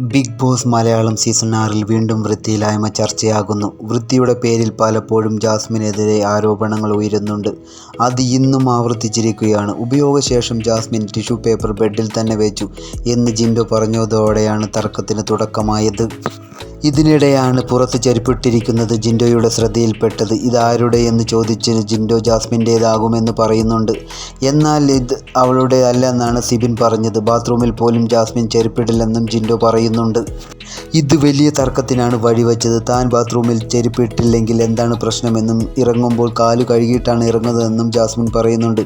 Big boss Malayalam season ആറിൽ വീണ്ടും വൃത്തിയില്ലായ്മ ചർച്ചയാകുന്നു. വൃത്തിയുടെ പേരിൽ പലപ്പോഴും ജാസ്മിനെതിരെ ആരോപണങ്ങൾ ഉയരുന്നുണ്ട്. അത് ഇന്നും ആവർത്തിച്ചിരിക്കുകയാണ്. ഉപയോഗശേഷം ജാസ്മിൻ ടിഷ്യൂ പേപ്പർ ബെഡിൽ തന്നെ വെച്ചു എന്ന് ജിൻഡോ പറഞ്ഞതോടെയാണ് തർക്കത്തിന് തുടക്കമായത്. ഇതിനിടെയാണ് പുറത്ത് ചെരുപ്പിട്ടിരിക്കുന്നത് ജിൻഡോയുടെ ശ്രദ്ധയിൽപ്പെട്ടത്. ഇതാരുടെയെന്ന് ചോദിച്ച് ജിൻഡോ ജാസ്മിന്റേതാകുമെന്ന് പറയുന്നുണ്ട്. എന്നാൽ ഇത് അവളുടെ അല്ലെന്നാണ് സിബിൻ പറഞ്ഞത്. ബാത്റൂമിൽ പോലും ജാസ്മിൻ ചെരുപ്പിടില്ലെന്നും ജിൻഡോ പറയുന്നുണ്ട്. ഇത് വലിയ തർക്കത്തിനാണ് വഴിവെച്ചത്. താൻ ബാത്റൂമിൽ ചെരുപ്പിട്ടില്ലെങ്കിൽ എന്താണ് പ്രശ്നമെന്നും ഇറങ്ങുമ്പോൾ കാൽ കഴുകിയിട്ടാണ് ഇറങ്ങുന്നതെന്നും ജാസ്മിൻ പറയുന്നുണ്ട്.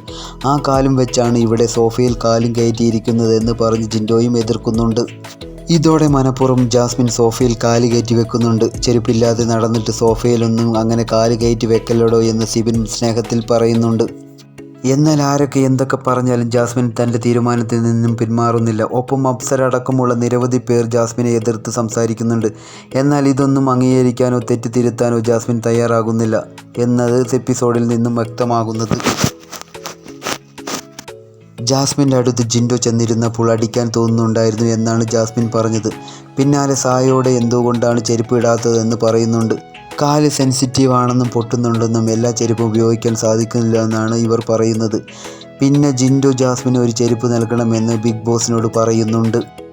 ആ കാലും വെച്ചാണ് ഇവിടെ സോഫയിൽ കാലും കയറ്റിയിരിക്കുന്നതെന്ന് പറഞ്ഞ് ജിൻഡോയും എതിർക്കുന്നുണ്ട്. ഇതോടെ മനപ്പുറം ജാസ്മിൻ സോഫയിൽ കാൽ കയറ്റി വെക്കുന്നുണ്ട്. ചെരുപ്പില്ലാതെ നടന്നിട്ട് സോഫയിലൊന്നും അങ്ങനെ കാൽ കയറ്റി വെക്കല്ലടോ എന്ന് സിബിൻ സ്നേഹത്തിൽ പറയുന്നുണ്ട്. എന്നാൽ ആരൊക്കെ എന്തൊക്കെ പറഞ്ഞാലും ജാസ്മിൻ തന്റെ തീരുമാനത്തിൽ നിന്നും പിന്മാറുന്നില്ല. ഒപ്പം അപ്സര അടക്കമുള്ള നിരവധി പേർ ജാസ്മിനെ എതിർത്ത് സംസാരിക്കുന്നുണ്ട്. എന്നാൽ ഇതൊന്നും അംഗീകരിക്കാനോ തെറ്റ് തിരുത്താനോ ജാസ്മിൻ തയ്യാറാകുന്നില്ല. എന്നത് എപ്പിസോഡിൽ നിന്നും വ്യക്തമാകുന്നത്. ജാസ്മിന്റെ അടുത്ത് ജിൻഡോ ചെന്നിരുന്നപ്പോൾ അടിക്കാൻ തോന്നുന്നുണ്ടായിരുന്നു എന്നാണ് ജാസ്മിൻ പറഞ്ഞത്. പിന്നാലെ സായോടെ എന്തുകൊണ്ടാണ് ചെരുപ്പ് ഇടാത്തതെന്ന് പറയുന്നുണ്ട്. കാൽ സെൻസിറ്റീവ് ആണെന്നും പൊട്ടുന്നുണ്ടെന്നും എല്ലാ ചെരുപ്പും ഉപയോഗിക്കാൻ സാധിക്കുന്നില്ല എന്നാണ് ഇവർ പറയുന്നത്. പിന്നെ ജിൻഡോ ജാസ്മിന് ഒരു ചെരുപ്പ് നൽകണമെന്ന് ബിഗ് ബോസിനോട് പറയുന്നുണ്ട്.